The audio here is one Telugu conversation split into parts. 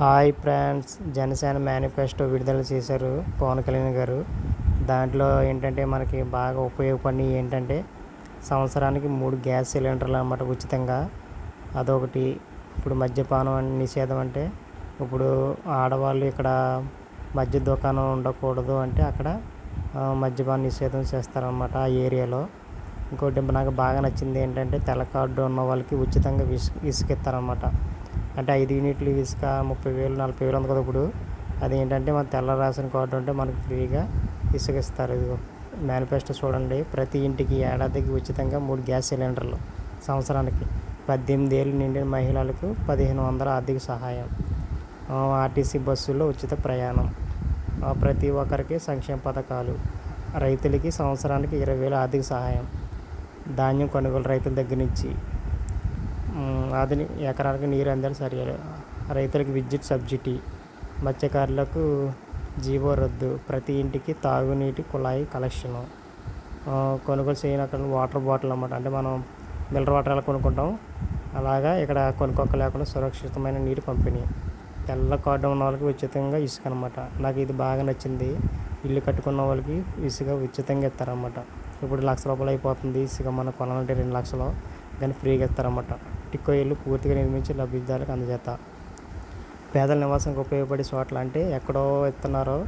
హాయ్ ఫ్రెండ్స్ జనసేన మేనిఫెస్టో విడుదల చేశారు పవన్ కళ్యాణ్ గారు. దాంట్లో ఏంటంటే మనకి బాగా ఉపయోగపడి ఏంటంటే సంవత్సరానికి మూడు గ్యాస్ సిలిండర్లు అనమాట ఉచితంగా. అదొకటి. ఇప్పుడు మద్యపానం నిషేధం అంటే ఇప్పుడు ఆడవాళ్ళు ఇక్కడ మద్య దుకాణం ఉండకూడదు అంటే అక్కడ మద్యపాన నిషేధం చేస్తారనమాట ఆ ఏరియాలో. ఇంకోటి నాకు బాగా నచ్చింది ఏంటంటే తెల్ల కార్డు ఉన్న వాళ్ళకి ఉచితంగా ఇసుక ఇసుకిస్తారనమాట అంటే ఐదు యూనిట్లు ఇసుక ముప్పై వేలు నలభై వేలు ఉంది కదా ఇప్పుడు. అది ఏంటంటే మన తెల్ల రాసిన కార్డు ఉంటే మనకు ఫ్రీగా ఇసుక ఇస్తారు. ఇదిగో మేనిఫెస్టో చూడండి. ప్రతి ఇంటికి ఏడాదికి ఉచితంగా మూడు గ్యాస్ సిలిండర్లు సంవత్సరానికి. పద్దెనిమిది ఏళ్ళు నిండిన మహిళలకు పదిహేను వందల ఆర్థిక సహాయం. ఆర్టీసీ బస్సుల్లో ఉచిత ప్రయాణం. ప్రతి ఒక్కరికి సంక్షేమ పథకాలు. రైతులకి సంవత్సరానికి ఇరవై వేల ఆర్థిక సహాయం. ధాన్యం కొనుగోలు రైతుల దగ్గర నుంచి. అది ఎకరాలకు నీరు అందాలి సరి రైతులకు విద్యుత్ సబ్సిడీ మత్స్యకారులకు జీవో రద్దు ప్రతి ఇంటికి తాగునీటి కుళాయి కలెక్షను కొనుగోలు చేయని అక్కడ వాటర్ బాటిల్ అన్నమాట. అంటే మనం మిల్లర్ వాటర్ ఎలా కొనుక్కుంటాం? అలాగా ఇక్కడ కొనుక్కోక లేకుండా సురక్షితమైన నీరు పంపిణీ. తెల్ల కార్డు ఉన్న వాళ్ళకి ఉచితంగా ఇసుక అనమాట నాకు ఇది బాగా నచ్చింది. ఇల్లు కట్టుకున్న వాళ్ళకి ఇసుక ఉచితంగా ఇస్తారనమాట ఇప్పుడు లక్ష రూపాయలు అయిపోతుంది ఇసుక మనం కొనాలంటే రెండు లక్షలు. కానీ ఫ్రీగా ఇస్తారన్నమాట. టిక్కో ఇల్లు పూర్తిగా నిర్మించి లబ్ధిదారులకు అందజేత. పేదల నివాసానికి ఉపయోగపడే చోట్ల అంటే ఎక్కడో ఇస్తున్నారో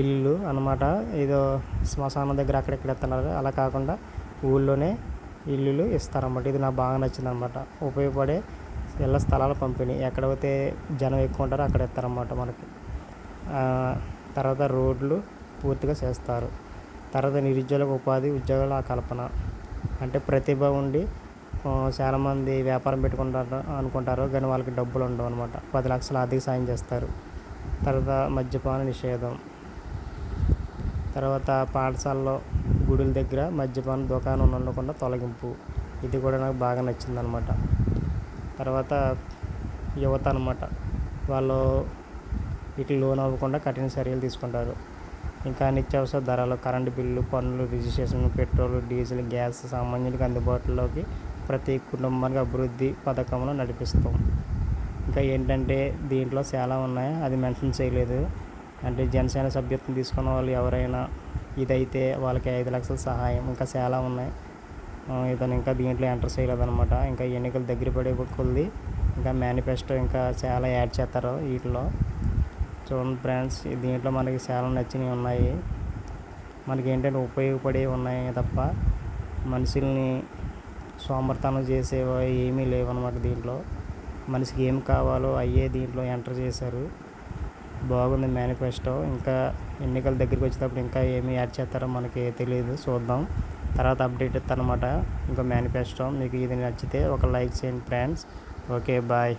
ఇల్లు అనమాట ఏదో శ్మశానం దగ్గర అక్కడెక్కడ ఇస్తున్నారు అలా కాకుండా ఊళ్ళోనే ఇల్లులు ఇస్తారన్నమాట. ఇది నాకు బాగా నచ్చింది అనమాట ఉపయోగపడే ఇళ్ళ స్థలాల పంపిణీ. ఎక్కడైతే జనం ఎక్కువ ఉంటారో అక్కడ ఇస్తారన్నమాట మనకి. తర్వాత రోడ్లు పూర్తిగా చేస్తారు. తర్వాత నిరుద్యోగులకు ఉపాధి ఉద్యోగాల కల్పన. అంటే ప్రతిభ ఉండి చాలామంది వ్యాపారం పెట్టుకుంటారు అనుకుంటారు కానీ వాళ్ళకి డబ్బులు ఉండవు అనమాట పది లక్షలు ఆర్థిక సాయం చేస్తారు. తర్వాత మద్యపాన నిషేధం. తర్వాత పాఠశాలలో గుడుల దగ్గర మద్యపాన దుకాణం ఉండకుండా తొలగింపు. ఇది కూడా నాకు బాగా నచ్చింది అనమాట తర్వాత యువత అనమాట వాళ్ళు వీటి లోన్ అవ్వకుండా కఠిన చర్యలు తీసుకుంటారు. ఇంకా నిత్యావసర ధరలు కరెంటు బిల్లు పన్నులు రిజిస్ట్రేషన్ పెట్రోల్ డీజిల్ గ్యాస్ సామాన్యులకు అందుబాటులోకి ప్రతి కుటుంబానికి అభివృద్ధి పథకంలో నడిపిస్తాం. ఇంకా ఏంటంటే దీంట్లో చాలా ఉన్నాయి. అది మెన్షన్ చేయలేదు. అంటే జనసేన సభ్యత్వం తీసుకున్న వాళ్ళు ఎవరైనా ఇదైతే వాళ్ళకి ఐదు లక్షల సహాయం ఇంకా చాలా ఉన్నాయి. ఇతను ఇంకా దీంట్లో ఎంటర్ చేయలేదన్నమాట. ఇంకా ఎన్నికలు దగ్గర పడే కొద్ది ఇంకా మేనిఫెస్టో ఇంకా చాలా యాడ్ చేస్తారు వీటిలో. చూడండి ఫ్రెండ్స్ దీంట్లో మనకి చాలా నచ్చినవి ఉన్నాయి. మనకి ఏంటంటే ఉపయోగపడే ఉన్నాయి తప్ప మనుషుల్ని సోమర్తనం చేసేవో ఏమీ లేవన్నమాట దీంట్లో. మనిషికి ఏం కావాలో అయ్యే దీంట్లో ఎంటర్ చేశారు. బాగుంది మేనిఫెస్టో. ఇంకా ఎన్నికల దగ్గరికి వచ్చేటప్పుడు ఇంకా ఏమి యాడ్ చేస్తారో మనకి తెలియదు చూద్దాం. తర్వాత అప్డేట్ ఇస్తానమాట ఇంకా మేనిఫెస్టో. మీకు ఇది నచ్చితే ఒక లైక్ చేయండి ఫ్రెండ్స్. Okay bye.